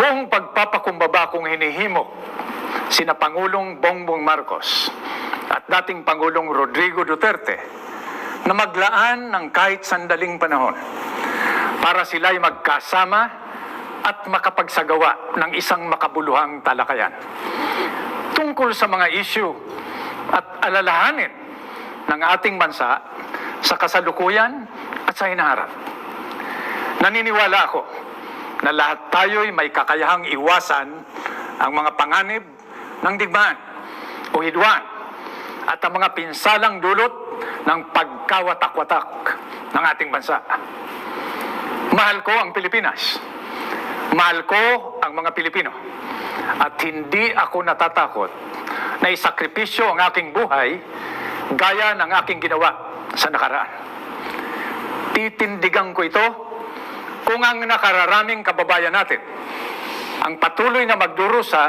Buong pagpapakumbaba kong hinihimok sina Pangulong Bongbong Marcos at dating Pangulong Rodrigo Duterte na maglaan ng kahit sandaling panahon para sila'y magkasama at makapagsagawa ng isang makabuluhang talakayan tungkol sa mga isyu at alalahanin ng ating bansa sa kasalukuyan at sa hinaharap. Naniniwala ako na lahat tayo'y may kakayahang iwasan ang mga panganib ng digmaan o hidwaan at ang mga pinsalang dulot ng pagkawatak-watak ng ating bansa. Mahal ko ang Pilipinas. Mahal ko ang mga Pilipino. At hindi ako natatakot na isakripisyo ang aking buhay gaya ng aking ginawa sa nakaraan. Titindigan ko ito kung ang nakararaming kababayan natin ang patuloy na magdurusa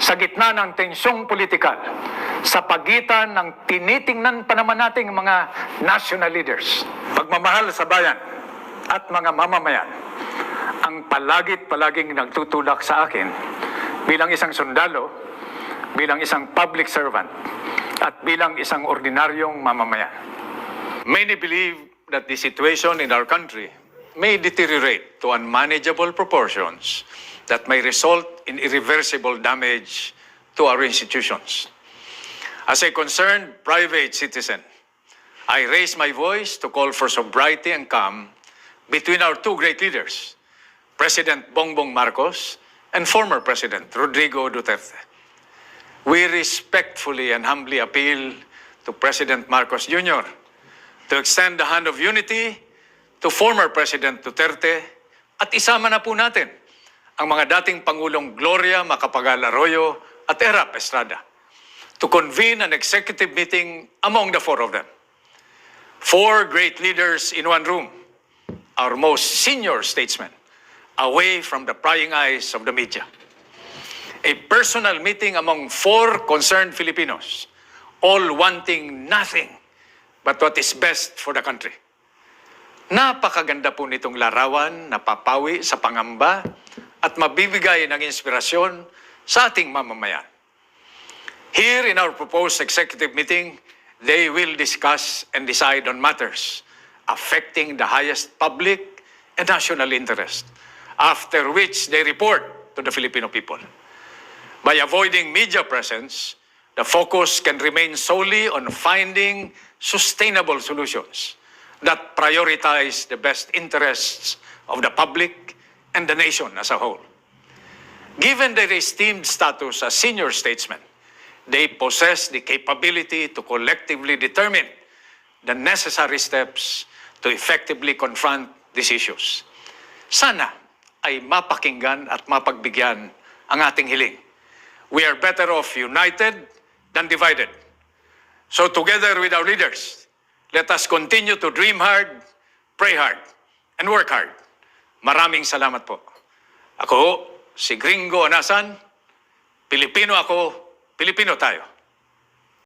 sa gitna ng tensyong politikal sa pagitan ng tinitingnan pa naman nating mga national leaders, pagmamahal sa bayan at mga mamamayan ang palagit palaging nagtutulak sa akin bilang isang sundalo, bilang isang public servant at bilang isang ordinaryong mamamayan. Many believe that the situation in our country may deteriorate to unmanageable proportions that may result in irreversible damage to our institutions. As a concerned private citizen, I raise my voice to call for sobriety and calm between our two great leaders, President Bongbong Marcos and former President Rodrigo Duterte. We respectfully and humbly appeal to President Marcos Jr. to extend the hand of unity to former President Duterte at isama na po natin ang mga dating Pangulong Gloria Macapagal Arroyo at Erap Estrada to convene an executive meeting among the four of them. Four great leaders in one room, our most senior statesmen, away from the prying eyes of the media. A personal meeting among four concerned Filipinos, all wanting nothing but what is best for the country. Napakaganda po nitong larawan na papawi sa pangamba at mabibigay ng inspirasyon sa ating mamamayan. Here in our proposed executive meeting, they will discuss and decide on matters affecting the highest public and national interest, after which they report to the Filipino people. By avoiding media presence, the focus can remain solely on finding sustainable solutions that prioritize the best interests of the public and the nation as a whole. Given their esteemed status as senior statesmen, they possess the capability to collectively determine the necessary steps to effectively confront these issues. Sana ay mapakinggan at mapagbigyan ang ating hiling. We are better off united than divided. So together with our leaders, let us continue to dream hard, pray hard, and work hard. Maraming salamat po. Ako, si Gringo Anasan, Pilipino ako, Pilipino tayo.